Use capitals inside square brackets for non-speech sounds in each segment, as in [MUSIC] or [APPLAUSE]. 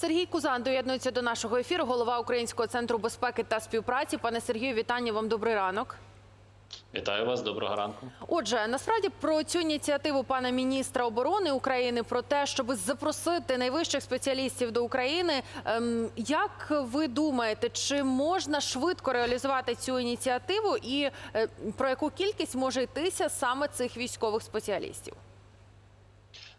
Сергій Кузан доєднується до нашого ефіру, голова Українського центру безпеки та співпраці. Пане Сергію, вітання вам. Добрий ранок. Вітаю вас, доброго ранку. Отже, насправді про цю ініціативу пана міністра оборони України про те, щоб запросити найвищих спеціалістів до України. ем, Як ви думаєте, чи можна швидко реалізувати цю ініціативу, і е, про яку кількість може йтися саме цих військових спеціалістів?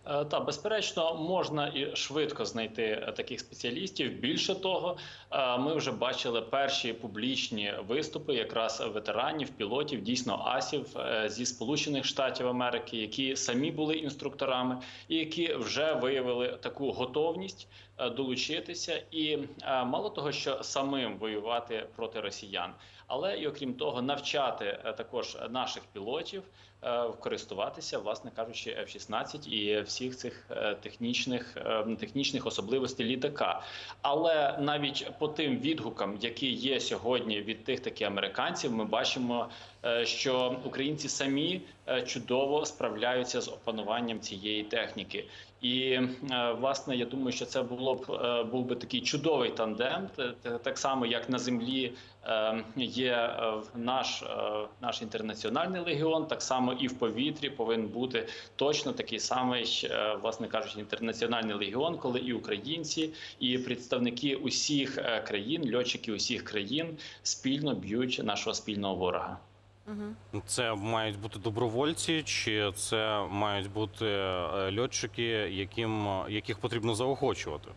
Е, Та безперечно можна і швидко знайти е, таких спеціалістів. Більше того, е, ми вже бачили перші публічні виступи, якраз ветеранів, пілотів, дійсно асів зі Сполучених Штатів Америки, які самі були інструкторами, і які вже виявили таку готовність долучитися, і е, мало того, що самим воювати проти росіян, але і окрім того, навчати е, також наших пілотів е, користуватися, власне кажучи, F-16 і всіх цих е, технічних е, технічних особливостей літака. Але навіть по тим відгукам, які є сьогодні від тих таки американців, ми бачимо, е, що українці самі е, чудово справляються з опануванням цієї техніки. І е, власне я думаю, що це було б е, був би такий чудовий тандем, так само як на землі е, є е, наш, е, наш інтернаціональний легіон, так само і в повітрі повинен бути точно такий самий, е, власне кажучи, інтернаціональний легіон, коли і українці, і представники усіх е, країн, льотчики усіх країн спільно б'ють нашого спільного ворога. Це мають бути добровольці, чи це мають бути е, льотчики, яким яких потрібно заохочувати?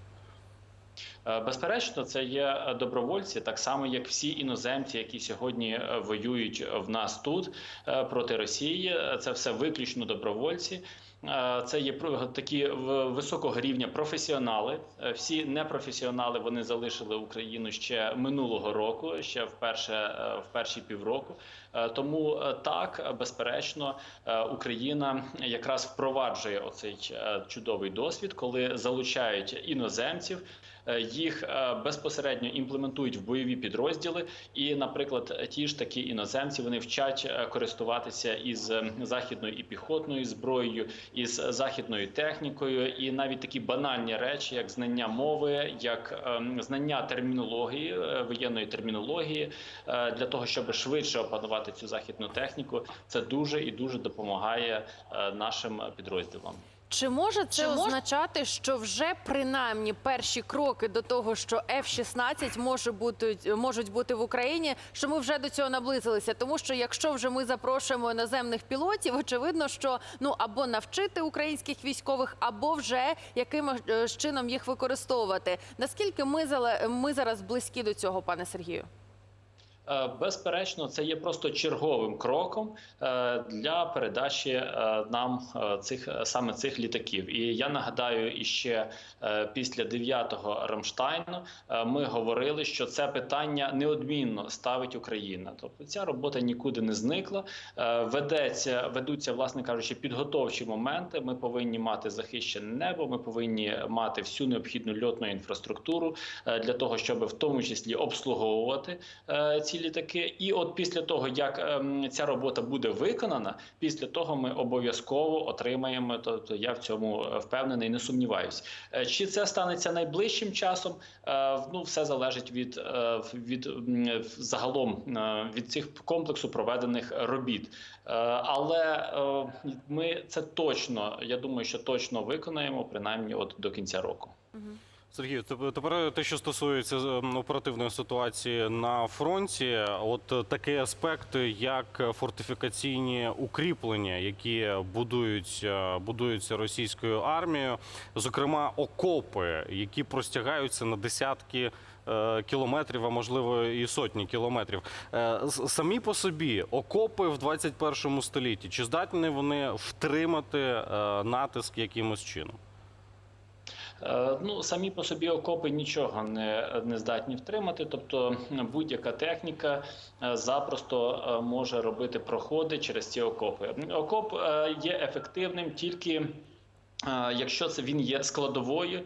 Е, Безперечно, це є е, добровольці, так само як всі іноземці, які сьогодні е, воюють в нас тут е, проти Росії. Е, Це все виключно добровольці. Е, Це є такі високого рівня професіонали. Е, Всі непрофесіонали вони залишили Україну ще минулого року, ще вперше е, в перші півроку. Тому так, безперечно, Україна якраз впроваджує оцей чудовий досвід, коли залучають іноземців. Е, Їх е, безпосередньо імплементують в бойові підрозділи, і, наприклад, ті ж такі іноземці вони вчать е, користуватися із західною і піхотною зброєю, із західною технікою, і навіть такі банальні речі, як знання мови, як знання термінології, воєнної термінології, для того, щоб швидше опанувати цю західну техніку, це дуже і дуже допомагає нашим підрозділам. Чи може це Чи мож- означати, що вже принаймні перші кроки до того, що F-16 може бути можуть бути в Україні, що ми вже до цього наблизилися? Тому що якщо вже ми запрошуємо іноземних пілотів, очевидно, що ну або навчити українських військових, або вже якимось е, чином їх використовувати. Наскільки ми ми зараз близькі до цього, пане Сергію? Е, Безперечно, це є просто черговим кроком е, для передачі е, нам цих саме цих літаків. І я нагадаю, іще після 9-го Рамштайну ми говорили, що це питання неодмінно ставить Україна. Тобто ця робота нікуди не зникла. Ведеться, ведуться, власне кажучи, підготовчі моменти. Ми повинні мати захищене небо. Ми повинні мати всю необхідну льотну інфраструктуру для того, щоб в тому числі обслуговувати е, ці літаки. І от після того, як ем, ця робота буде виконана, після того ми обов'язково отримаємо. Тобто я в цьому е, впевнений, не сумніваюсь. Е, Чи це станеться найближчим часом? Е, Ну, все залежить від, від загалом від цих комплексу проведених робіт. Але ми це точно, я думаю, що точно виконаємо принаймні от до кінця року. Сергій, теп- тепер те, що стосується ем, оперативної ситуації на фронті, от е, такий аспект, як фортифікаційні укріплення, які будуються, будуються російською армією, зокрема окопи, які простягаються на десятки. е, Кілометрів, а можливо і сотні кілометрів. Е, Самі по собі окопи в 21 столітті. Чи здатні вони втримати е, натиск якимось чином? Е, Ну самі по собі окопи нічого не, не здатні втримати. Тобто будь-яка техніка е, запросто е, може робити проходи через ці окопи. Окоп є ефективним тільки. Якщо це він є складовою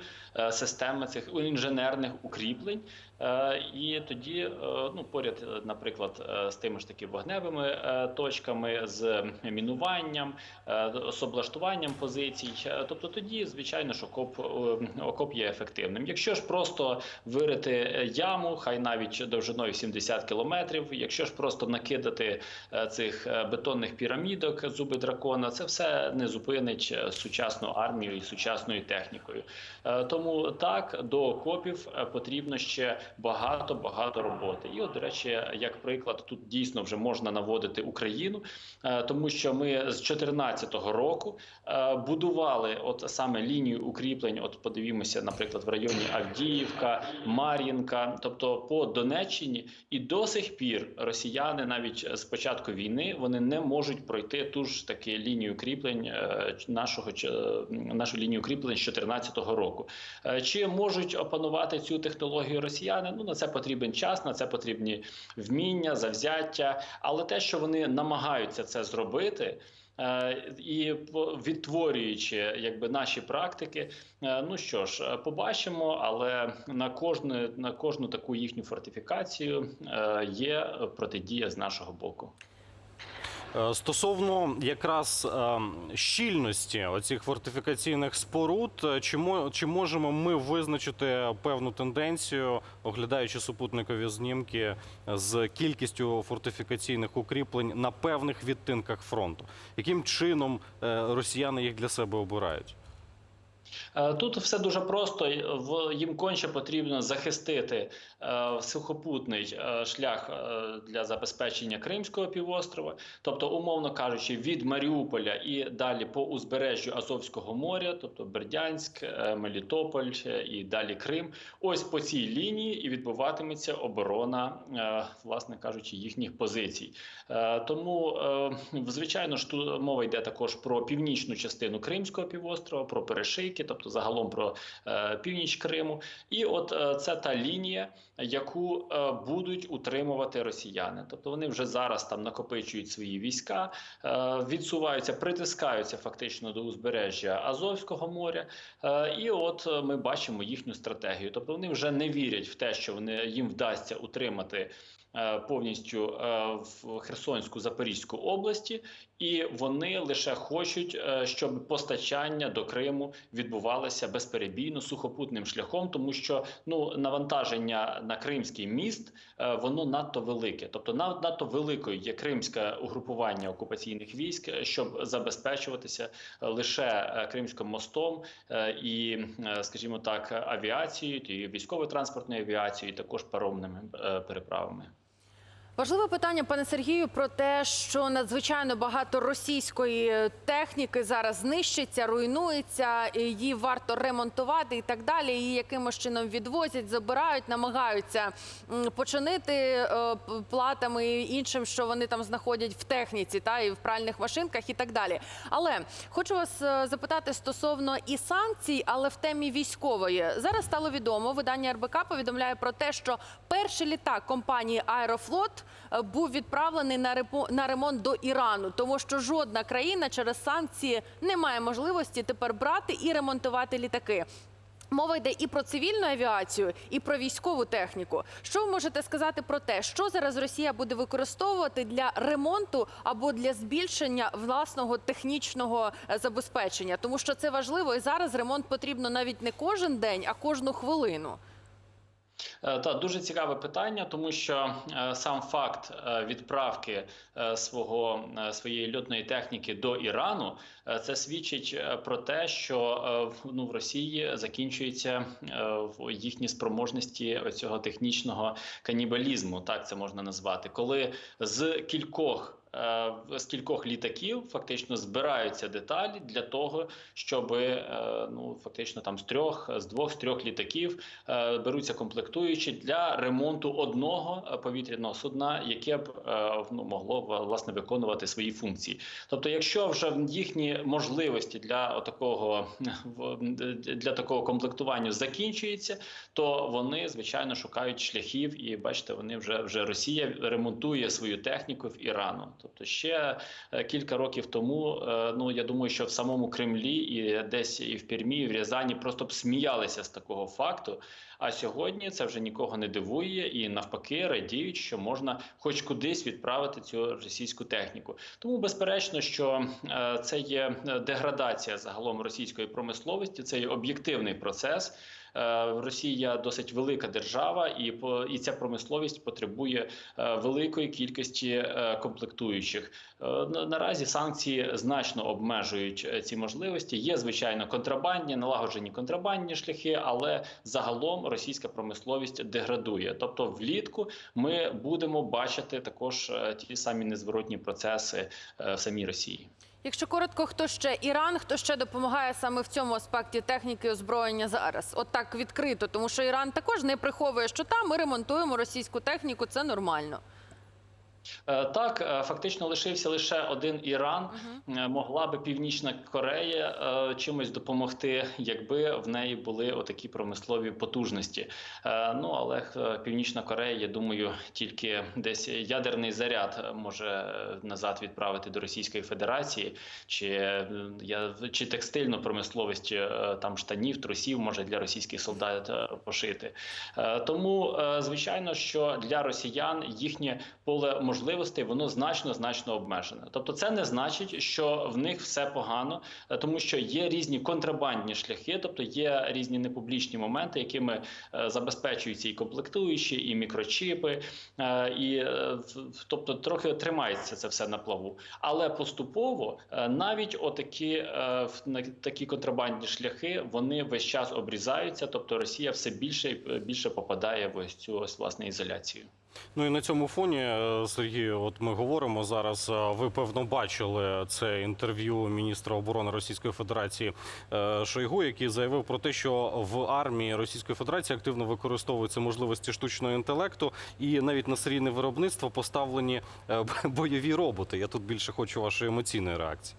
системи цих інженерних укріплень. Е, І тоді, е, ну поряд, е, наприклад, е, з тими ж таки вогневими е, точками, з мінуванням, е, з облаштуванням позицій. Е, Тобто, тоді, звичайно, ж окоп, е, окоп є ефективним. Якщо ж просто вирити е, яму, хай навіть довжиною 70 кілометрів, якщо ж просто накидати е, цих е, бетонних пірамідок, зуби дракона, це все не зупинить е, сучасну армію і сучасною технікою. Е, Тому так до окопів е, потрібно ще багато багато роботи. І, от, до речі, як приклад, тут дійсно вже можна наводити Україну, е, тому що ми з 2014 року е, будували от саме лінію укріплень. От подивімося, наприклад, в районі Авдіївка, Мар'їнка, тобто по Донеччині, і до сих пір росіяни, навіть з початку війни, вони не можуть пройти ту ж таки лінію укріплень нашого нашу лінію укріплень з 2014 року. Е, Чи можуть опанувати цю технологію росіяни? Ну на це потрібен час, на це потрібні вміння, завзяття. Але те, що вони намагаються це зробити. е, І відтворюючи якби наші практики, е, ну що ж, побачимо, але на кожну на кожну таку їхню фортифікацію є протидія з нашого боку. Е, Стосовно якраз е, щільності оцих фортифікаційних споруд, е, чи, мо- чи можемо ми визначити певну тенденцію, оглядаючи супутникові знімки з кількістю фортифікаційних укріплень на певних відтинках фронту? Яким чином росіяни їх для себе обирають? Е, Тут все дуже просто. В їм конче потрібно захистити е, сухопутний е, шлях для забезпечення Кримського півострова, тобто, умовно кажучи, від Маріуполя і далі по узбережжю Азовського моря, тобто Бердянськ, Мелітополь і далі Крим. Ось по цій лінії і відбуватиметься оборона, власне кажучи, їхніх позицій. Тому, звичайно ж, мова йде також про північну частину Кримського півострова, про перешийки, тобто загалом про е, північ Криму. І от е, це та лінія, яку е, будуть утримувати росіяни. Тобто вони вже зараз там накопичують свої війська, відсуваються, притискаються фактично до узбережжя Азовського моря. І от ми бачимо їхню стратегію. Тобто вони вже не вірять в те, що вони їм вдасться утримати. Е, Повністю е, в Херсонську Запорізьку області, і вони лише хочуть, е, щоб постачання до Криму відбувалося безперебійно сухопутним шляхом, тому що ну навантаження на кримський міст воно надто велике, тобто над- надто великою є кримське угрупування окупаційних військ, щоб забезпечуватися лише Кримським мостом і, скажімо так, авіацією, і військово-транспортною авіацією, і також паромними переправами. Важливе питання, пане Сергію, про те, що надзвичайно багато російської техніки зараз знищиться, руйнується, її варто ремонтувати і так далі. Її якимось чином відвозять, забирають, намагаються починити е, платами і іншим, що вони там знаходять в техніці, та і в пральних машинках, і так далі. Але хочу вас е, запитати стосовно і санкцій, але в темі військової зараз стало відомо. Видання РБК повідомляє про те, що перший літак компанії Аерофлот був відправлений на ремонт до Ірану, тому що жодна країна через санкції не має можливості тепер брати і ремонтувати літаки. Мова йде і про цивільну авіацію, і про військову техніку. Що ви можете сказати про те, що зараз Росія буде використовувати для ремонту або для збільшення власного технічного е, забезпечення? Тому що це важливо, і зараз ремонт потрібно навіть не кожен день, а кожну хвилину. Е, Та дуже цікаве питання, тому що е, сам факт е, відправки свого своєї льотної техніки до Ірану це свідчить про те, що ну в Росії закінчуються в- їхні спроможності цього технічного канібалізму, так це можна назвати, коли з кількох. Е, З кількох літаків фактично збираються деталі для того, щоб ну фактично там з трьох, з двох з трьох літаків е, беруться комплектуючі для ремонту одного е, повітряного судна, яке б е, ну, могло власне виконувати свої функції. Тобто, якщо вже їхні можливості для такого для такого комплектування закінчуються, то вони звичайно шукають шляхів, і бачите, вони вже вже Росія ремонтує свою техніку в Ірану. Тобто, ще е, кілька років тому, е, ну я думаю, що в самому Кремлі і десь і в Пірмі, і в Рязані просто б сміялися з такого факту. А сьогодні це вже нікого не дивує, і навпаки радіють, що можна хоч кудись відправити цю російську техніку. Тому безперечно, що е, це є е, деградація загалом російської промисловості. Це є об'єктивний процес. Е, Росія досить велика держава, і по і ця промисловість потребує великої кількості комплектуючих. Наразі санкції значно обмежують ці можливості. Є звичайно контрабандні, налагоджені контрабандні шляхи, але загалом російська промисловість деградує. Тобто, влітку ми будемо бачити також е, ті самі незворотні процеси е, в самій Росії. Якщо коротко, хто ще Іран, хто ще допомагає саме в цьому аспекті техніки і озброєння зараз? От так відкрито, тому що Іран також не приховує, що там ми ремонтуємо російську техніку, це нормально. Е, Так, е, фактично лишився лише один Іран. Е, Могла би Північна Корея чимось допомогти, якби в неї були отакі промислові потужності. Ну але Північна Корея, я думаю, тільки десь ядерний заряд може назад відправити до Російської Федерації, чи я чи текстильну промисловість там штанів, трусів може для російських солдат пошити. Тому, звичайно, що для росіян їхнє поле можливостей воно значно значно обмежене. Тобто, це не значить, що в них все погано, е, тому що є різні контрабандні шляхи, тобто є різні непублічні моменти, якими е, забезпечуються і комплектуючі, і мікрочіпи, е, і тобто трохи тримається це все на плаву. Але поступово навіть отакі такі контрабандні шляхи вони весь час обрізаються. Тобто Росія все більше і більше попадає в ось цю ось власне ізоляцію. Ну і на цьому фоні, е, Сергію, от ми говоримо зараз. е, Ви певно бачили це інтерв'ю міністра оборони Російської Федерації е, Шойгу, який заявив про те, що в армії Російської Федерації активно використовуються можливості штучного інтелекту, і навіть на серійне виробництво поставлені [LAUGHS] бойові роботи. Я тут більше хочу вашої емоційної реакції.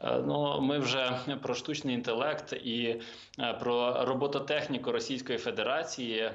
Е, Ну, ми вже про штучний інтелект і е, про робототехніку Російської Федерації. е,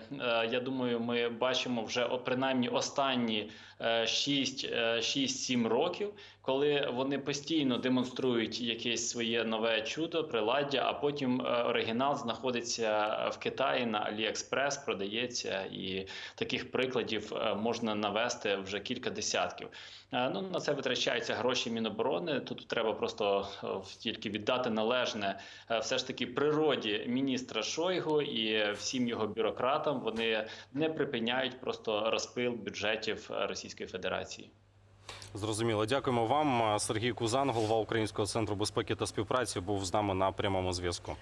Я думаю, ми бачимо вже принаймні останні 6-7 років, коли вони постійно демонструють якесь своє нове чудо, приладдя, а потім е, оригінал знаходиться в Китаї на Аліекспрес, продається, і таких прикладів е, можна навести вже кілька десятків. Е, Ну на це витрачаються гроші Міноборони. Тут треба просто е, тільки віддати належне е, все ж таки природі міністра Шойгу і всім його бюрократам. Вони не припиняють просто розпил бюджетів е, Російської Федерації. Зрозуміло. Дякуємо вам. Сергій Кузан, голова Українського центру безпеки та співпраці, був з нами на прямому зв'язку.